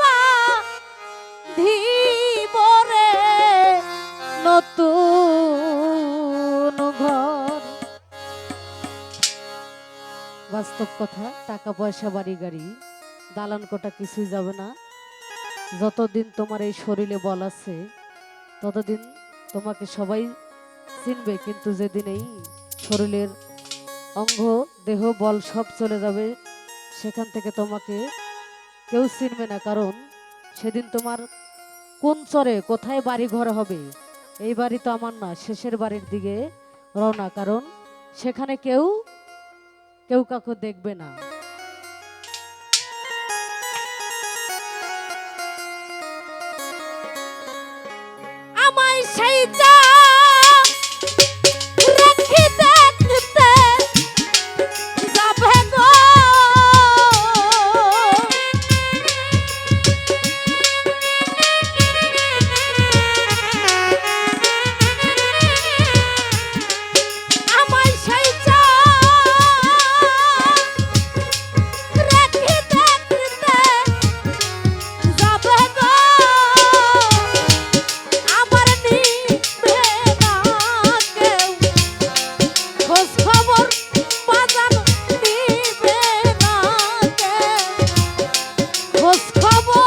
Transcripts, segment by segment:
বা ধীবরে নতুন ঘর। বাস্তব কথা টাকা পয়সা বাড়ি গাড়ি দালান কোটা কিছুই যাবে না। যতদিন তোমার এই শরীরে বল আছে, ততদিন তোমাকে সবাই চিনবে, কিন্তু যেদিন এই শরীরের অঙ্গ, দেহ, বল সব চলে যাবে সেখান থেকে তোমাকে কেউ চিনবে না, কারণ সেদিন তোমার কোন চরে, কোথায় বাড়ি ঘর হবে, এই বাড়ি তো আমার না, শেষের বাড়ির দিকে রওনা, কারণ সেখানে কেউ কেউ কাউকে দেখবে না। আমায় সেই চা খোঁজ খবর।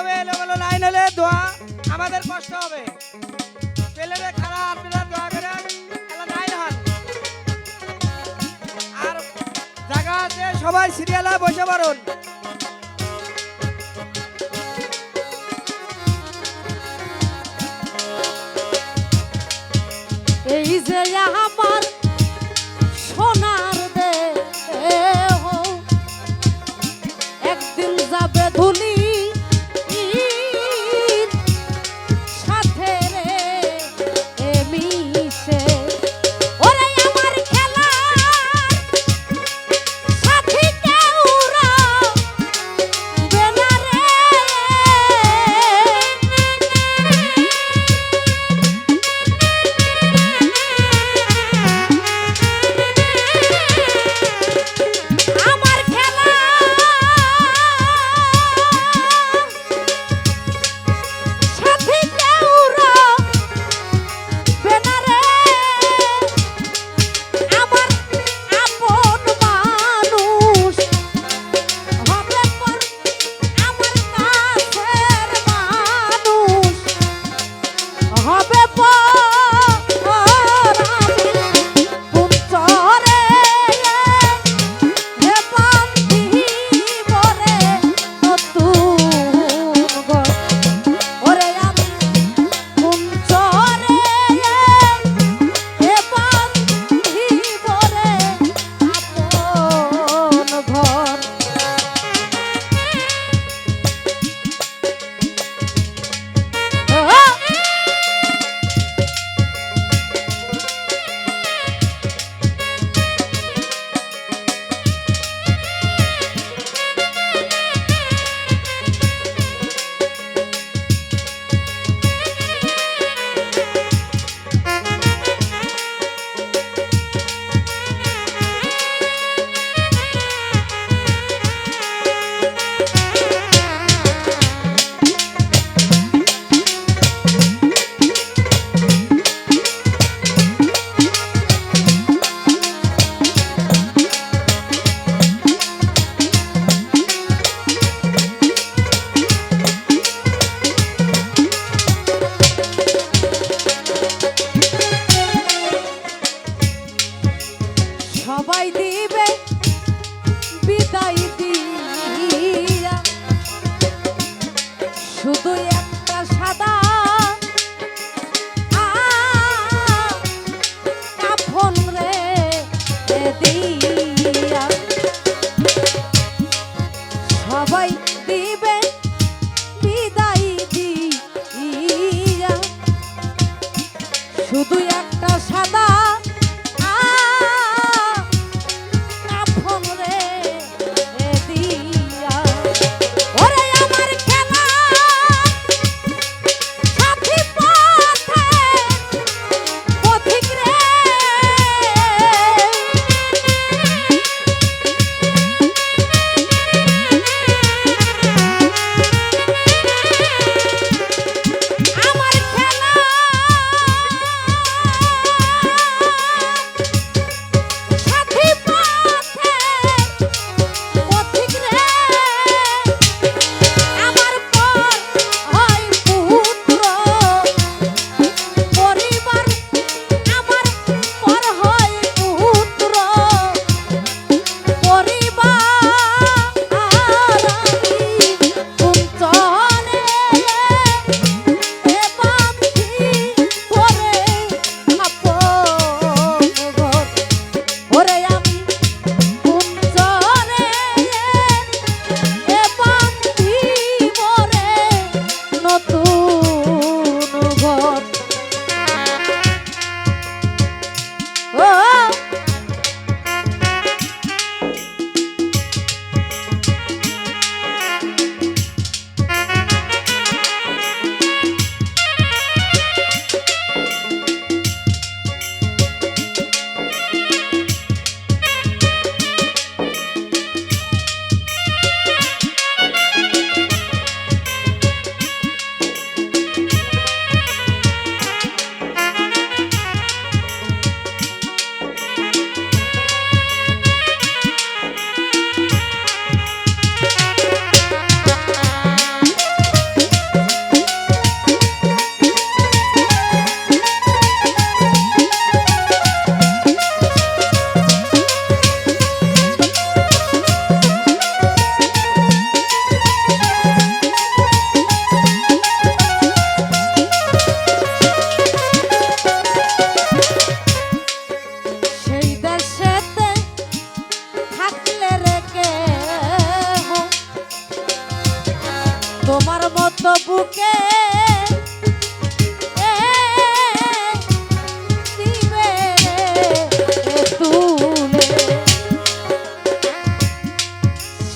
ওইভাবে এলোমেলো লাইন হলে দোয়া আমাদের কষ্ট হবে। দয়া করে এলা আর জায়গা আছে, সবাই সিরিয়ালে বসে পারুন এই যে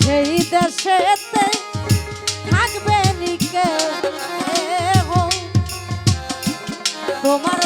সেই দেশেতে থাকবে নিকে তোমার